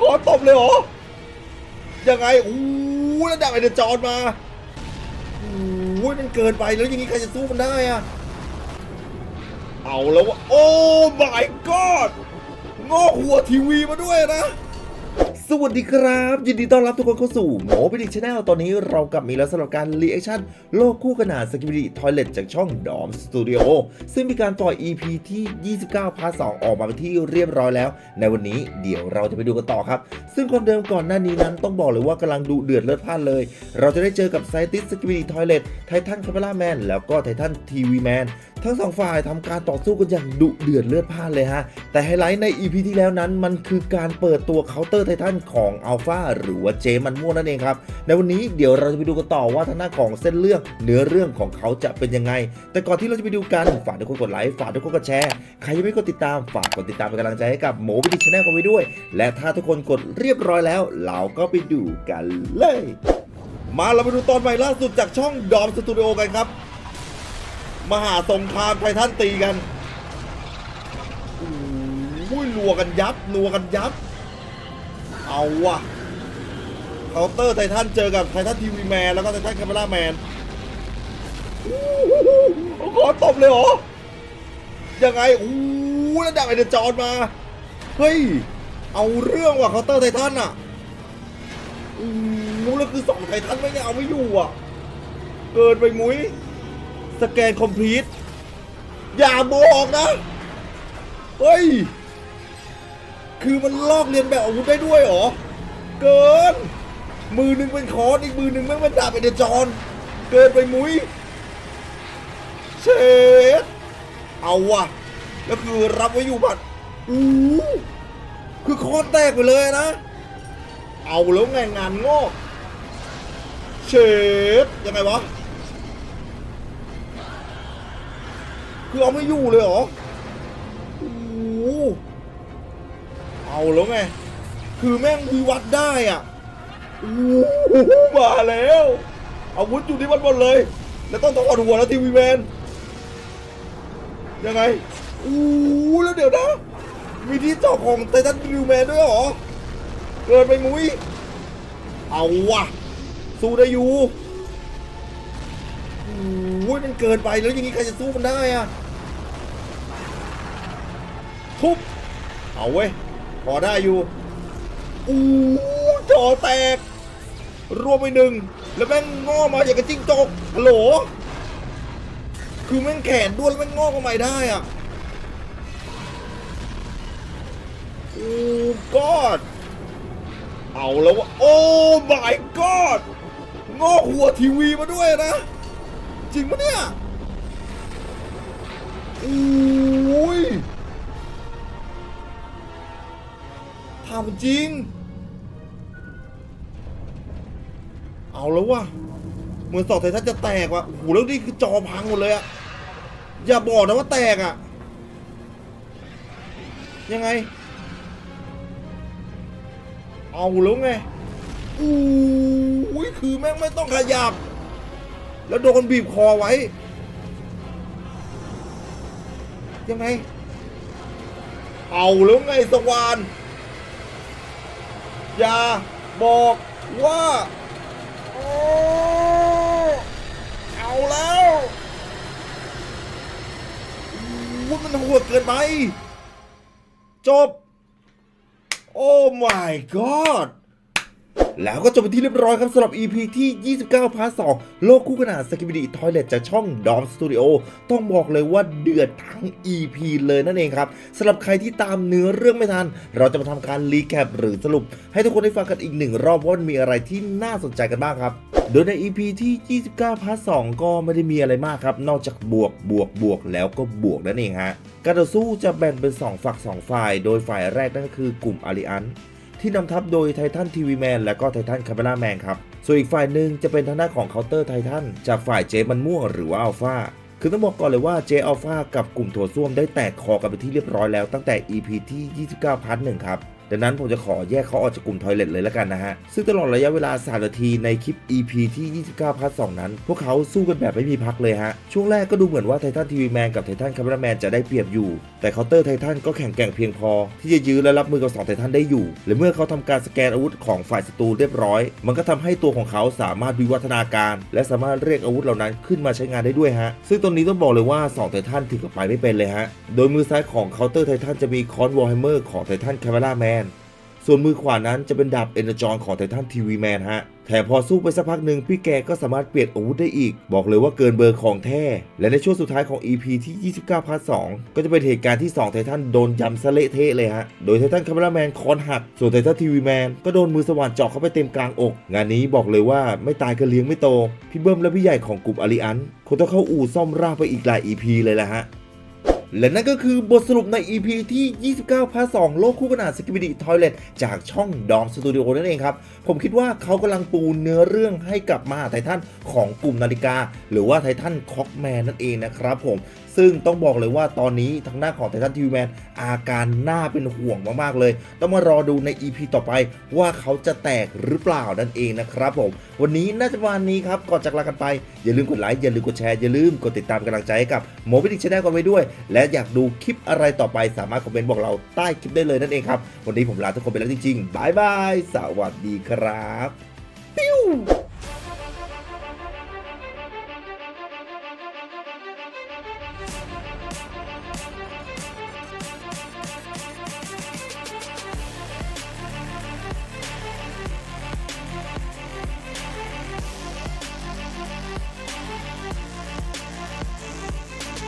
ขอตบเลยเหรอ ยังไงโอ้แล้วดับไอเดอร์จอนมาโอ้ยมันเกินไปแล้วอย่างนี้ใครจะสู้มันได้อะเอาแล้วว่าโอ้ my god งอกหัวทีวีมาด้วยนะ สวัสดีครับ ยินดีต้อนรับทุกคนเข้าสู่โมบิดิชแนลตอนนี้เรากลับมีแล้วสำหรับการรีแอคชั่นโลกคู่ขนานสกิบิดิทอยเลตจากช่องดอมสตูดิโอซึ่งมีการปล่อย EP ที่ 29 พาร์ท 2 ออกมาเป็นที่เรียบร้อยแล้ว ในวันนี้เดี๋ยวเราจะไปดูกันต่อครับ ซึ่งคนเดิมก่อนหน้านี้นั้นต้องบอกเลยว่ากำลังดูเดือดเลือดพล่านเลย เราจะได้เจอกับไซติสสกิบิดิทอยเลตไททันคาเมล่าแมนแล้วก็ไททันทีวีแมนทั้งสองฝ่ายทำการต่อสู้กันอย่างดุเดือดเลือดพล่านเลยฮะแต่ไฮไลท์ใน EP ที่แล้วนั้นมันคือการเปิดตัวเคาน์เตอร์ไททันของอัลฟาหรือว่าเจมันม่วงนั่นเองครับในวันนี้เดี๋ยวเราจะไปดูกันต่อว่าทางหน้าของเส้นเรื่องเนื้อเรื่องของเขาจะเป็นยังไง แต่ก่อนที่เราจะไปดูกันฝากทุกคนกดไลค์ฝากทุกคนกดแชร์ใครยังไม่กดติดตามฝากกดติดตามเป็นกำลังใจให้กับโมบิดิชแนลกันไว้ด้วย และถ้าทุกคนกดเรียบร้อยแล้ว เราก็ไปดูกันเลย มาเราไปดูตอนใหม่ล่าสุดจากช่องดอมสตูดิโอกันครับ มหาสงครามไททันตีกันโอ้ยนัวกันยับนัวกันยับ เอาว่ะเคาน์เตอร์ไททันเจอกับไททันทีวีแมนแล้วก็ไททันคาเมล่าแมนขอตบเลยเหรอ ยังไงโอ้แล้วดักไอเดอร์จอนมา เฮ้ย เอาเรื่องว่ะเคาน์เตอร์ไททันอะอู้แล้วคือสองไททันไม่ยังเอาไม่อยู่อะ เกินไปมุ้ย สแกนคอมพลีทอย่าบอกนะ เฮ้ย คือมันลอกเลียนแบบอาวุธได้ด้วยเหรอ เกิน มือหนึ่งเป็นคอนอีกมือหนึ่งแม่งเป็นดาบเป็นเดจอน เกินไปมุ้ยเชดเอาว่ะแล้วคือรับไว้อยู่บัดอู้คือคอนแตกไปเลยนะ เอาแล้วไงงานงอกเชดยังไงวะคือเอาไม่อยู่เลยเหรอโอ้ เอาแล้วไงคือแม่งวิวัดได้อะโอ้มาแล้วอาวุธอยู่ที่มันหมดเลย แล้วต้องถอดหัวแล้วทีวีแมนยังไงโอ้โหแล้วเดี๋ยวนะ มีที่เจาะของไททันทีวีแมนด้วยหรอเกินไปมุ้ยเอาว่ะสู้ได้อยู่โอ้ยมันเกินไปแล้วอย่างนี้ใครจะสู้มันได้อะทุบเอาเว้ย พอได้อยู่อู้จอแตก รวมไปหนึ่ง แล้วแม่งงอมาอย่างกับจิ้งจกฮัลโหล คือแม่งแขนด้วนแล้วแม่งงอกมาใหม่ได้อะโอ้กอดเอาแล้ววะโอ้ my god งอกหัวทีวีมาด้วยนะ จริงปะเนี่ยโอ้ย ทำจริง เอาแล้ววะเหมือนสอบไททันจะแตกว่ะโอ้โหแล้วนี่คือจอพังหมดเลยอะอย่าบอกนะว่าแตกอะยังไง เอาแล้วไงอู้ยคือแม่งไม่ต้องขยับ แล้วโดนบีบคอไว้ ยังไง เอาแล้วไงสวาน อย่าบอกว่าโอ้เอาแล้วอู้มันหัวเกินไป จบ โอ้ my god แล้วก็จบไปนที่เรียบร้อยครับสำหรับ EP ที่ 29 พาร์ท 2 โลกคู่ขนานสกิบิดีทอยเลตจากช่อง Dom Studio ต้องบอกเลยว่าเดือดทั้ง EP เลยนั่นเองครับสำหรับใครที่ตามเนื้อเรื่องไม่ทัน เราจะมาทำการรีแคปหรือสรุป ให้ทุกคนได้ฟังกันอีกหนึ่งรอบว่ามีอะไรที่น่าสนใจกันบ้างครับโดยใน EP ที่ 29 พาร์ท 2 ก็ไม่ได้มีอะไรมากครับ นอกจากบวก บวก บวก แล้วก็บวกนั่นเองฮะ การต่อสู้จะแบ่งเป็น 2 ฝัก 2 ฝ่าย โดยฝ่ายแรกนั่นก็คือกลุ่มอาริอัน ที่นำทัพโดยไททันทีวีแมนและก็ไททันคาเมล่าแมนครับ ส่วนอีกฝ่ายหนึ่งจะเป็นทางด้านของเคาน์เตอร์ไททันจากฝ่ายเจมันม่วงหรือว่าอัลฟาคือต้องบอกก่อนเลยว่าเจอัลฟากับกลุ่มถั่วส้วมได้แตกคอกันไปที่เรียบร้อยแล้วตั้งแต่ EP ที่ 29พาร์ทหนึ่งครับ ดังนั้นผมจะขอแยกเขาออกจากกลุ่มทอยเลตเลยแล้วกันนะฮะ ซึ่งตลอดระยะเวลา 3 นาทีในคลิป EP ที่ 29พาร์ท2นั้น พวกเขาสู้กันแบบไม่มีพักเลยฮะ ช่วงแรกก็ดูเหมือนว่าไททันทีวีแมนกับไททันคา m ม r a แมนจะได้เปรียบอยู่ แต่เคาน์เตอร์ไททันก็แข็งแกร่งเพียงพอ ที่จะยื้อและรับมือกับ2ไททันได้อยู่ และเมื่อเขาทำการสแกนอาวุธของฝ่ายศัตรูเรียบร้อย มันก็ทำให้ตัวของเขาสามารถวิวัฒนาการ และสามารถเรียกอาวุธเหล่านั้นขึ้นมาใช้งานได้ด้วยฮะ ซึ่งตรงนี้ต้องบอกเลยว่า2ไททันถึงกับไปไม่เป็นเลยฮะ โดยมือซ้ายของเคาน์เตอร์ไททันจะมีคอนวอลไฮเมอร์ของไททันคา m ม r a แมน ส่วนมือขวานั้นจะเป็นดาบเอเนจอนของไททันทีวีแมนฮะ แถมพอสู้ไปสักพักหนึ่งพี่แกก็สามารถเปลี่ยนอาวุธได้อีก บอกเลยว่าเกินเบอร์ของแท้ และในช่วงสุดท้ายของ EP ที่ 29พาร์ท2ก็จะเป็นเหตุการณ์ที่2ไททันโดนยำสะเละเทะเลยฮะ โดยไททันคา m ม r a แมนคอนหัก ส่วนไททันทีวีแมนก็โดนมือสว่านเจาะเข้าไปเต็มกลางอก งานนี้บอกเลยว่าไม่ตายก็เลี้ยงไม่โต พี่เบิ้มและพี่ใหญ่ของกลุ่มอาริอันคงต้องเข้าอู่ซ่อมร่างไปอีกหลาย EP เลยแหละฮะ และนั่นก็คือบทสรุปใน EP ที่ 29 พาร์ท2โลกคู่ขนานสกิบิดิทอยเลตจากช่องดอมสตูดิโอนั่นเองครับ ผมคิดว่าเขากำลังปูเนื้อเรื่องให้กับมหาไททันของกลุ่มนาฬิกา หรือว่าไททันคอกแมนนั่นเองนะครับผมซึ่งต้องบอกเลยว่าตอนนี้ทางหน้าของไททันทีวีแมนอาการน่าเป็นห่วงมากๆเลย ต้องมารอดูใน EP ต่อไปว่าเขาจะแตกหรือเปล่านั่นเองนะครับผม วันนี้น่าจะประมาณนี้ครับก่อนจากลากันไป อย่าลืมกดไลค์อย่าลืมกดแชร์อย่าลืมกดติดตามกำลังใจให้กับโมบิดิชแนลกันไว้ด้วย และอยากดูคลิปอะไรต่อไปสามารถคอมเมนต์บอกเราใต้คลิปได้เลยนั่นเองครับวันนี้ผมลาทุกคนไปแล้วจริงๆบายบายสวัสดีครับ